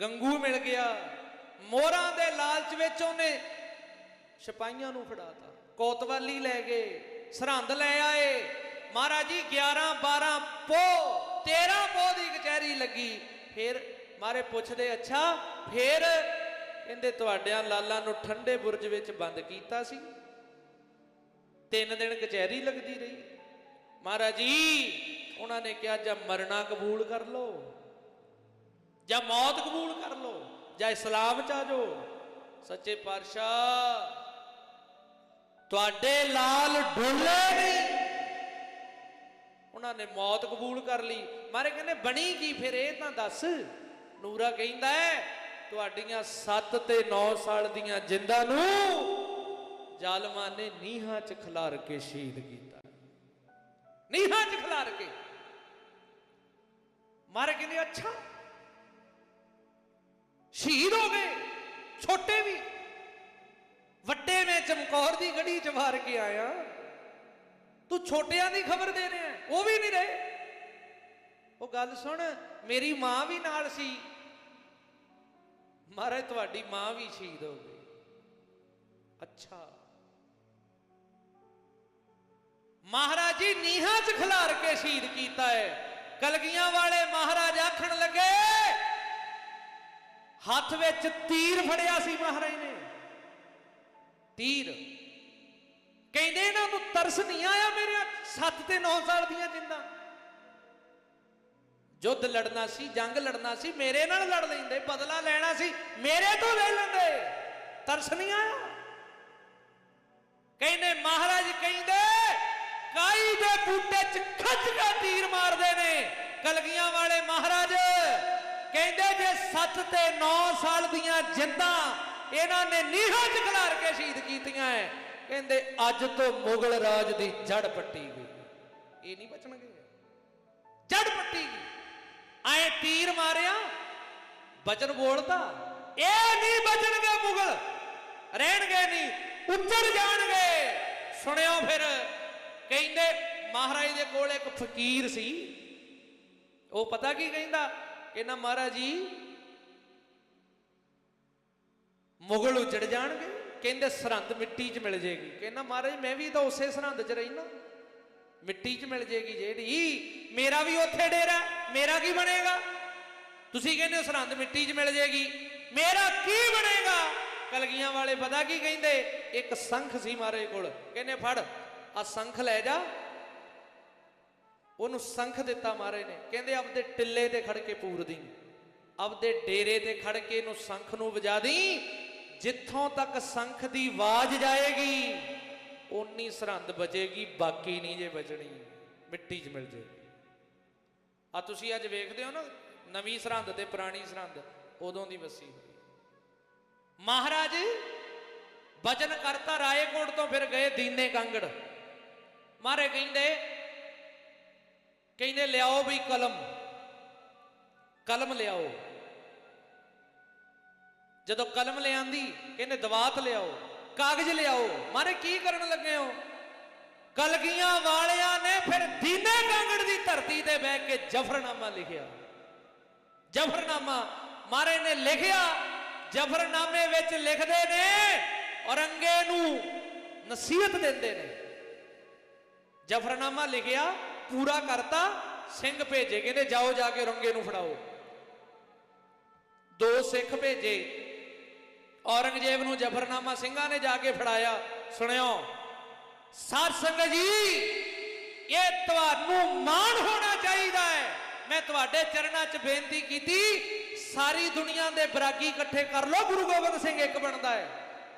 ਗੰਗੂ ਮਿਲ ਗਿਆ। ਮੋਹਰਾਂ ਦੇ ਲਾਲਚ ਵਿੱਚ ਉਹਨੇ ਸਿਪਾਹੀਆਂ ਨੂੰ ਫੜਾਤਾ। ਕੋਤਵਾਲੀ ਲੈ ਗਏ, ਸਰਹੰਦ ਲੈ ਆਏ। ਮਹਾਰਾਜ ਜੀ 11 12 ਪੋ 13 ਪੋ ਦੀ ਕਚਹਿਰੀ ਲੱਗੀ। ਫਿਰ ਮਾਰੇ ਪੁੱਛਦੇ, ਅੱਛਾ, ਫਿਰ? ਕਹਿੰਦੇ, ਤੁਹਾਡਿਆਂ ਲਾਲਾਂ ਨੂੰ ਠੰਡੇ ਬੁਰਜ ਵਿੱਚ ਬੰਦ ਕੀਤਾ ਸੀ। ਤਿੰਨ ਦਿਨ ਕਚਹਿਰੀ ਲੱਗਦੀ ਰਹੀ। ਮਹਾਰਾਜ ਜੀ ਉਹਨਾਂ ਨੇ ਕਿਹਾ, ਜਾਂ ਮਰਨਾ ਕਬੂਲ ਕਰ ਲਓ, ਜਾਂ ਮੌਤ ਕਬੂਲ ਕਰ ਲਓ, ਜਾਂ ਇਸਲਾਮ ਚ ਆ ਜਾਓ। ਸੱਚੇ ਪਾਤਸ਼ਾਹ, ਤੁਹਾਡੇ ਲਾਲ ਡੋਲੇ ਨਹੀਂ ਉਹਨਾਂ ਨੇ ਮੌਤ ਕਬੂਲ ਕਰ ਲਈ। ਮਾਰੇ ਕਹਿੰਦੇ, ਬਣੀ ਕੀ ਫਿਰ, ਇਹ ਤਾਂ ਦੱਸ। ਨੂਰਾ ਕਹਿੰਦਾ ਤੁਹਾਡੀਆਂ 7 ਤੇ 9 ਸਾਲ ਦੀਆਂ ਜਿੰਦਾਂ ਨੂੰ ਜ਼ਾਲਮਾਂ ਨੇ ਨੀਹਾਂ 'ਚ ਖਿਲਾਰ ਕੇ ਸ਼ਹੀਦ ਕੀਤਾ। ਨੀਹਾਂ 'ਚ ਖਿਲਾਰ ਕੇ। ਮਾਰੇ ਕਹਿੰਦੇ, ਅੱਛਾ। ਸ਼ਹੀਦ ਹੋ ਗਏ, ਛੋਟੇ ਵੀ। ਵੱਡੇ ਮੈਂ ਚਮਕੌਰ ਦੀ ਗੜੀ ਚ ਵਾਰ ਕੇ ਆਇਆ। ਤੂੰ ਛੋਟਿਆਂ ਦੀ ਖਬਰ ਦੇ ਰਿਹਾ ਉਹ ਵੀ ਨਹੀਂ ਰਹੇ। ਉਹ ਗੱਲ ਸੁਣ, ਮੇਰੀ ਮਾਂ ਵੀ ਨਾਲ ਸੀ। ਮਹਾਰਾਜ, ਤੁਹਾਡੀ ਮਾਂ ਵੀ ਸ਼ਹੀਦ ਹੋ ਗਈ। ਅੱਛਾ। ਮਹਾਰਾਜ ਜੀ, ਨੀਹਾਂ 'ਚ ਖਿਲਾਰ ਕੇ ਸ਼ਹੀਦ ਕੀਤਾ ਹੈ। ਕਲਗੀਆਂ ਵਾਲੇ ਮਹਾਰਾਜ ਆਖਣ ਲੱਗੇ, ਹੱਥ ਵਿੱਚ ਤੀਰ ਫੜਿਆ ਸੀ ਮਹਾਰਾਜ ਨੇ। ਤੀਰ। ਕਹਿੰਦੇ ਇਹਨਾਂ ਨੂੰ ਤਰਸ ਨਹੀਂ ਆਇਆ ਮੇਰੇ 7 ਤੇ 9 ਸਾਲ ਦੀਆਂ ਜਿੰਦਾਂ ਯੁੱਧ ਲੜਨਾ ਸੀ, ਜੰਗ ਲੜਨਾ ਸੀ, ਮੇਰੇ ਨਾਲ ਲੜ ਲੈਂਦੇ, ਬਦਲਾ ਲੈਣਾ ਸੀ, ਮੇਰੇ ਤੋਂ ਲੈ ਲੈਂਦੇ। ਤਰਸ ਨਹੀਂ ਆਇਆ। ਕਹਿੰਦੇ ਮਹਾਰਾਜ ਕਹਿੰਦੇ ਕਾਈ ਦੇ ਬੂਟੇ 'ਚ ਖੱਜ ਕੇ ਤੀਰ ਮਾਰਦੇ ਨੇ। ਕਲਗੀਆਂ ਵਾਲੇ ਮਹਾਰਾਜ ਕਹਿੰਦੇ ਜੇ 7 ਤੇ 9 ਸਾਲ ਦੀਆਂ ਜਿੰਦਾਂ ਇਹਨਾਂ ਨੇ ਨੀਹਾਂ 'ਚ ਖਿਲਾਰ ਕੇ ਸ਼ਹੀਦ ਕੀਤੀਆਂ ਐ। ਕਹਿੰਦੇ ਅੱਜ ਤੋਂ ਮੁਗਲ ਰਾਜ ਦੀ ਜੜ ਪੱਟੀ ਗਈ ਇਹ ਨਹੀਂ ਬਚਣਗੇ। ਜੜ ਪੱਟੀ ਗਈ। ਐ ਤੀਰ ਮਾਰਿਆ, ਬਚਨ ਬੋਲਦਾ ਇਹ ਨਹੀਂ ਬਚਣਗੇ ਮੁਗਲ। ਰਹਿਣਗੇ ਨਹੀਂ, ਉੱਜੜ ਜਾਣਗੇ। ਸੁਣਿਓ ਫਿਰ ਕਹਿੰਦੇ, ਮਹਾਰਾਜ ਦੇ ਕੋਲ ਇੱਕ ਫਕੀਰ ਸੀ। ਉਹ ਪਤਾ ਕੀ ਕਹਿੰਦਾ? ਕਹਿੰਦਾ, ਮਹਾਰਾਜ ਜੀ, ਮੁਗਲ ਉਜੜ ਜਾਣਗੇ। ਕਹਿੰਦੇ, ਸਰਹੰਦ ਮਿੱਟੀ 'ਚ ਮਿਲ ਜੇਗੀ। ਕਹਿੰਦਾ, ਮਹਾਰਾਜ, ਮੈਂ ਵੀ ਤਾਂ ਉਸੇ ਸਰਹੰਦ 'ਚ ਰਹਿਣਾ ਮਿੱਟੀ 'ਚ ਮਿਲ ਜੇਗੀ ਜਿਹੜੀ। ਮੇਰਾ ਵੀ ਉੱਥੇ ਡੇਰਾ ਮੇਰਾ ਕੀ ਬਣੇਗਾ? ਤੁਸੀਂ ਕਹਿੰਦੇ ਹੋ, ਸਰਹੰਦ ਮਿੱਟੀ 'ਚ ਮਿਲ ਜੇਗੀ। ਮੇਰਾ ਕੀ ਬਣੇਗਾ? ਕਲਗੀਆਂ ਵਾਲੇ ਪਤਾ ਕੀ ਕਹਿੰਦੇ? ਇੱਕ ਸੰਖ ਸੀ ਮਹਾਰਾਜ ਕੋਲ। ਕਹਿੰਦੇ, ਫੜ ਆ ਸੰਖ ਲੈ ਜਾ। ਉਹਨੂੰ ਸੰਖ ਦਿੱਤਾ ਮਹਾਰਾਜ ਨੇ। ਕਹਿੰਦੇ ਆਪਦੇ ਟਿੱਲੇ ਤੇ ਖੜ ਕੇ ਪੂਰ ਦੀ। ਆਪਦੇ ਡੇਰੇ ਤੇ ਖੜ ਕੇ ਇਹਨੂੰ ਸੰਖ ਨੂੰ ਵਜਾ ਦੀ। ਜਿੱਥੋਂ ਤੱਕ ਸੰਖ ਦੀ ਆਵਾਜ਼ ਜਾਏਗੀ, ਓਨੀ ਸਰਹੰਦ ਬਚੇਗੀ, ਬਾਕੀ ਨਹੀਂ ਜੇ ਬਚਣੀ। ਮਿੱਟੀ 'ਚ ਮਿਲ ਜੇ। ਆ ਤੁਸੀਂ ਅੱਜ ਵੇਖਦੇ ਹੋ ਨਾ, ਨਵੀਂ ਸਰਹੰਦ ਤੇ ਪੁਰਾਣੀ ਸਰਹੰਦ, ਉਦੋਂ ਦੀ ਵਸੀ ਮਹਾਰਾਜ, ਬਚਨ ਕਰਤਾ ਰਾਏਕੋਟ ਤੋਂ ਫਿਰ ਗਏ ਦੀਨੇ ਕਾਂਗੜ। ਮਾਰੇ ਕਹਿੰਦੇ ਕਹਿੰਦੇ ਲਿਆਓ ਵੀ ਕਲਮ ਕਲਮ ਲਿਆਓ। ਜਦੋਂ ਕਲਮ ਲਿਆਂਦੀ, ਕਹਿੰਦੇ ਦਵਾਤ ਲਿਆਓ, ਕਾਗਜ਼ ਲਿਆਓ। ਮਾਰੇ ਕੀ ਕਰਨ ਲੱਗੇ ਹੋ? ਕਲਗੀਆਂ ਵਾਲਿਆਂ ਨੇ ਫਿਰ ਦੀਨੇ ਕਾਂਗੜ ਦੀ ਧਰਤੀ ਤੇ ਬਹਿ ਕੇ ਜਫਰਨਾਮਾ ਲਿਖਿਆ। ਜਫਰਨਾਮਾ ਮਾਰੇ ਨੇ ਲਿਖਿਆ, ਜਫਰਨਾਮੇ ਵਿੱਚ ਲਿਖਦੇ ਨੇ ਔਰੰਗੇ ਨੂੰ ਨਸੀਹਤ ਦਿੰਦੇ ਨੇ। ਜਫਰਨਾਮਾ ਲਿਖਿਆ, ਪੂਰਾ ਕਰਤਾ, ਸਿੰਘ ਭੇਜੇ, ਕਹਿੰਦੇ ਜਾਓ ਜਾ ਕੇ ਰੰਗੇ ਨੂੰ ਫੜਾਓ। ਦੋ ਸਿੱਖ ਭੇਜੇ। ਔਰੰਗਜ਼ੇਬ ਨੂੰ ਜਫਰਨਾਮਾ ਸਿੰਘਾਂ ਨੇ ਜਾ ਕੇ ਫੜਾਇਆ। ਸੁਣਿਓ ਸਾਧ ਸੰਗਤ ਜੀ, ਇਹ ਤੁਹਾਨੂੰ ਮਾਣ ਹੋਣਾ ਚਾਹੀਦਾ ਹੈ। ਮੈਂ ਤੁਹਾਡੇ ਚਰਨਾਂ 'ਚ ਬੇਨਤੀ ਕੀਤੀ, ਸਾਰੀ ਦੁਨੀਆ ਦੇ ਬਰਾਗੀ ਇਕੱਠੇ ਕਰ ਲਓ, ਗੁਰੂ ਗੋਬਿੰਦ ਸਿੰਘ ਇੱਕ ਬਣਦਾ ਹੈ।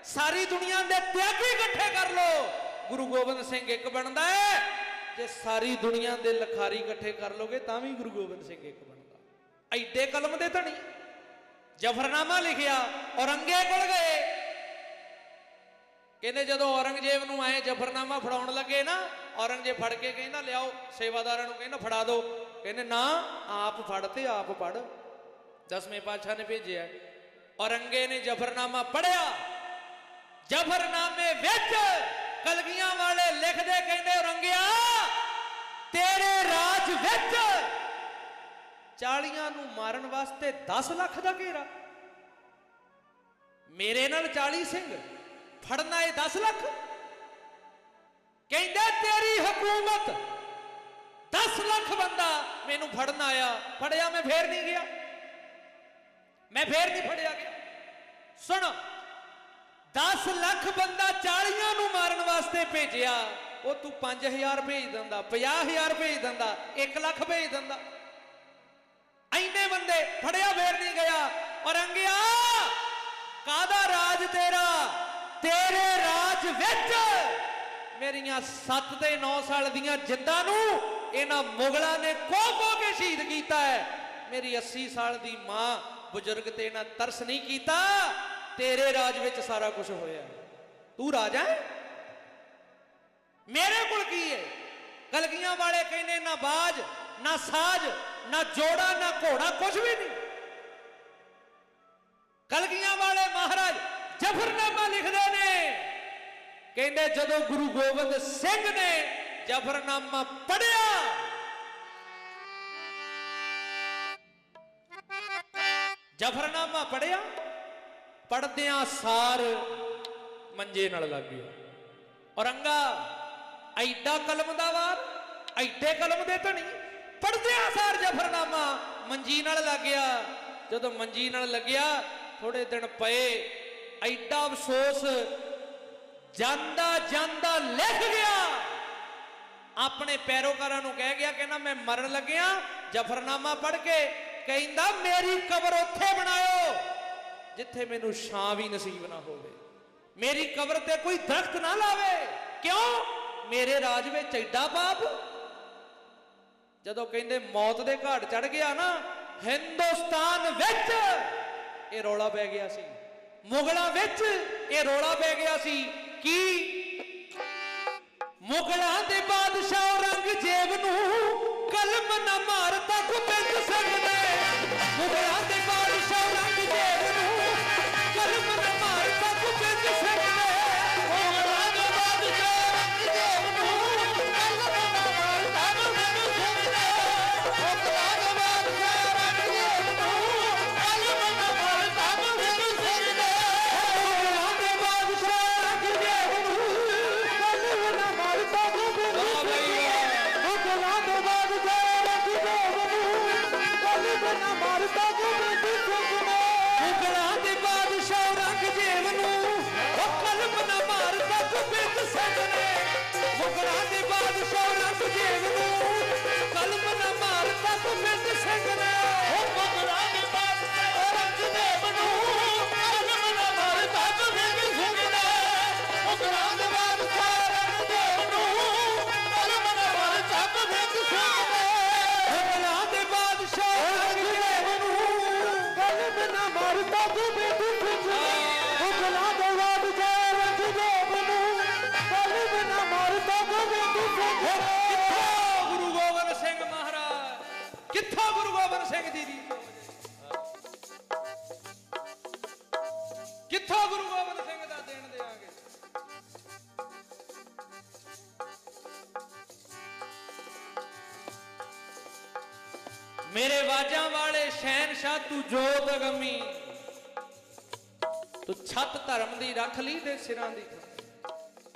ਸਾਰੀ ਦੁਨੀਆ ਦੇ ਤਿਆਗੀ ਇਕੱਠੇ ਕਰ ਲਓ। ਗੁਰੂ ਗੋਬਿੰਦ ਸਿੰਘ ਇੱਕ ਬਣਦਾ ਹੈ। ਜੇ ਸਾਰੀ ਦੁਨੀਆ ਦੇ ਲਖਾਰੀ ਇਕੱਠੇ ਕਰ ਲੋਗੇ ਤਾਂ ਵੀ ਗੁਰੂ ਗੋਬਿੰਦ ਸਿੰਘ ਇੱਕ ਬਣਦਾ। ਐਡੇ ਕਲਮ ਦੇ ਧਣੀ ਜਫਰਨਾਮਾ ਲਿਖਿਆ ਔਰੰਗੇ ਕੋਲ ਗਏ। ਕਹਿੰਦੇ ਜਦੋਂ ਔਰੰਗਜ਼ੇਬ ਨੂੰ ਆਏ ਜਫਰਨਾਮਾ ਫੜਾਉਣ ਲੱਗੇ ਨਾ, ਔਰੰਗਜ਼ੇਬ ਫੜ ਕੇ ਕਹਿੰਦਾ, ਲਿਆਓ, ਸੇਵਾਦਾਰਾਂ ਨੂੰ ਕਹਿੰਦਾ, ਫੜਾ ਦਿਓ ਕਹਿੰਦੇ, ਨਾ, ਆਪ ਫੜ ਤੇ ਆਪ ਪੜ ਦਸਵੇਂ ਪਾਤਸ਼ਾਹ ਨੇ ਭੇਜਿਆ। ਔਰੰਗੇ ਨੇ ਜਫਰਨਾਮਾ ਪੜਿਆ ਜਫਰਨਾਮੇ ਵਿੱਚ ਕਲਗੀਆਂ ਵਾਲੇ ਲਿਖਦੇ ਕਹਿੰਦੇ ਔਰੰਗਿਆ ਤੇਰੇ ਰਾਜ ਵਿੱਚ ਚਾਲੀਆਂ ਨੂੰ ਮਾਰਨ ਵਾਸਤੇ 10 ਲੱਖ ਦਾ ਘੇਰਾ। ਮੇਰੇ ਨਾਲ 40 ਸਿੰਘ, ਫੜਨਾ ਇਹ 10 ਲੱਖ। ਕਹਿੰਦਾ ਤੇਰੀ ਹਕੂਮਤ 10 ਲੱਖ ਬੰਦਾ ਮੈਨੂੰ ਫੜਨ ਆਇਆ। ਫੜਿਆ ਮੈਂ ਫੇਰ ਨਹੀਂ ਗਿਆ। ਮੈਂ ਫੇਰ ਨਹੀਂ ਫੜਿਆ ਗਿਆ। ਸੁਣ 10 ਲੱਖ ਬੰਦਾ 40 ਨੂੰ ਮਾਰਨ ਵਾਸਤੇ ਭੇਜਿਆ, ਉਹ ਤੂੰ 5000 ਭੇਜ ਦਿੰਦਾ 50000 ਭੇਜ ਦਿੰਦਾ 1 ਲੱਖ ਭੇਜ ਦਿੰਦਾ। ਐਨੇ ਬੰਦੇ ਫੜਿਆ ਫੇਰ ਨਹੀਂ ਗਿਆ। ਔਰੰਗਿਆ ਕਾਦਾ ਰਾਜ ਤੇਰਾ? ਤੇਰੇ ਰਾਜ ਵਿੱਚ ਮੇਰੀਆਂ 7 ਤੇ 9 ਸਾਲ ਦੀਆਂ ਜਿੰਦਾਂ ਨੂੰ ਇਹਨਾਂ ਮੁਗਲਾਂ ਨੇ ਕੋ ਕੋ ਕੇ ਸ਼ਹੀਦ ਕੀਤਾ ਹੈ। ਮੇਰੀ 80 ਸਾਲ ਦੀ ਮਾਂ ਬਜ਼ੁਰਗ ਤੇ ਇਹਨਾਂ ਤਰਸ ਨਹੀਂ ਕੀਤਾ। ਤੇਰੇ ਰਾਜ ਵਿੱਚ ਸਾਰਾ ਕੁਝ ਹੋਇਆ। ਤੂੰ ਰਾਜਾ ਹੈ? ਮੇਰੇ ਕੋਲ ਕੀ ਹੈ? ਕਲਗੀਆਂ ਵਾਲੇ ਕਹਿੰਦੇ, ਨਾ ਬਾਜ, ਨਾ ਸਾਜ, ਨਾ ਜੋੜਾ, ਨਾ ਘੋੜਾ ਕੁਝ ਵੀ ਨਹੀਂ। ਕਲਗੀਆਂ ਵਾਲੇ ਮਹਾਰਾਜ ਜਫਰਨਾਮਾ ਲਿਖਦੇ ਨੇ। ਕਹਿੰਦੇ, ਜਦੋਂ ਗੁਰੂ ਗੋਬਿੰਦ ਸਿੰਘ ਨੇ ਜਫਰਨਾਮਾ ਪੜਿਆ ਜਫਰਨਾਮਾ ਪੜਿਆ ਪੜਦਿਆਂ ਸਾਰ ਮੰਜੇ ਨਾਲ ਲੱਗ ਗਿਆ। ਔਰੰਗਾ, ਐਡਾ ਕਲਮ ਦਾ ਵਾਰ, ਐਡੇ ਕਲਮ ਦੇ ਧਣੀ ਪੜਦਿਆਂ ਸਾਰ ਜਫਰਨਾਮਾ ਮੰਜੀ ਨਾਲ ਲੱਗ ਗਿਆ। ਜਦੋਂ ਮੰਜੀ ਨਾਲ ਲੱਗਿਆ ਥੋੜੇ ਦਿਨ ਪਏ, ਐਡਾ ਅਫਸੋਸ, ਜਾਂਦਾ ਜਾਂਦਾ ਲਿਖ ਗਿਆ। ਆਪਣੇ ਪੈਰੋਕਾਰਾਂ ਨੂੰ ਕਹਿ ਗਿਆ ਕਹਿੰਦਾ ਮੈਂ ਮਰਨ ਲੱਗਿਆ, ਜਫਰਨਾਮਾ ਪੜ੍ਹ ਕੇ ਕਹਿੰਦਾ, ਮੇਰੀ ਕਬਰ ਉੱਥੇ ਬਣਾਇਓ। ਜਿੱਥੇ ਮੈਨੂੰ ਛਾਂ ਵੀ ਨਸੀਬ ਨਾ ਹੋਵੇ। ਮੇਰੀ ਕਬਰ ਤੇ ਕੋਈ ਦਰਖਤ ਨਾ ਲਾਵੇ। ਕਿਉਂ? ਮੇਰੇ ਰਾਜ ਵਿੱਚ ਐਡਾ ਪਾਪ। ਜਦੋਂ ਕਹਿੰਦੇ ਮੌਤ ਦੇ ਘਾਟ ਚੜ ਗਿਆ ਨਾ, ਹਿੰਦੁਸਤਾਨ ਵਿੱਚ ਇਹ ਰੌਲਾ ਪੈ ਗਿਆ ਸੀ। ਮੁਗਲਾਂ ਵਿੱਚ ਇਹ ਰੌਲਾ ਪੈ ਗਿਆ ਸੀ ਕੀ ਮੁਗਲਾਂ ਦੇ ਬਾਦਸ਼ਾਹ ਔਰੰਗਜ਼ੇਬ ਨੂੰ ਕਲਮ ਨਾ ਮਾਰ ਤੱਕ ਬਿੰਦ ਸਕਦੇ। ਮੁਗਲਾਂ ਦੇ ਬਾਦਸ਼ਾਹ ਔਰੰਗਜ਼ੇਬ ਗਮੀ ਤੂੰ ਛੱਤ ਧਰਮ ਦੀ ਰੱਖ ਲਈ ਤੇ ਸਿਰਾਂ ਦੀ।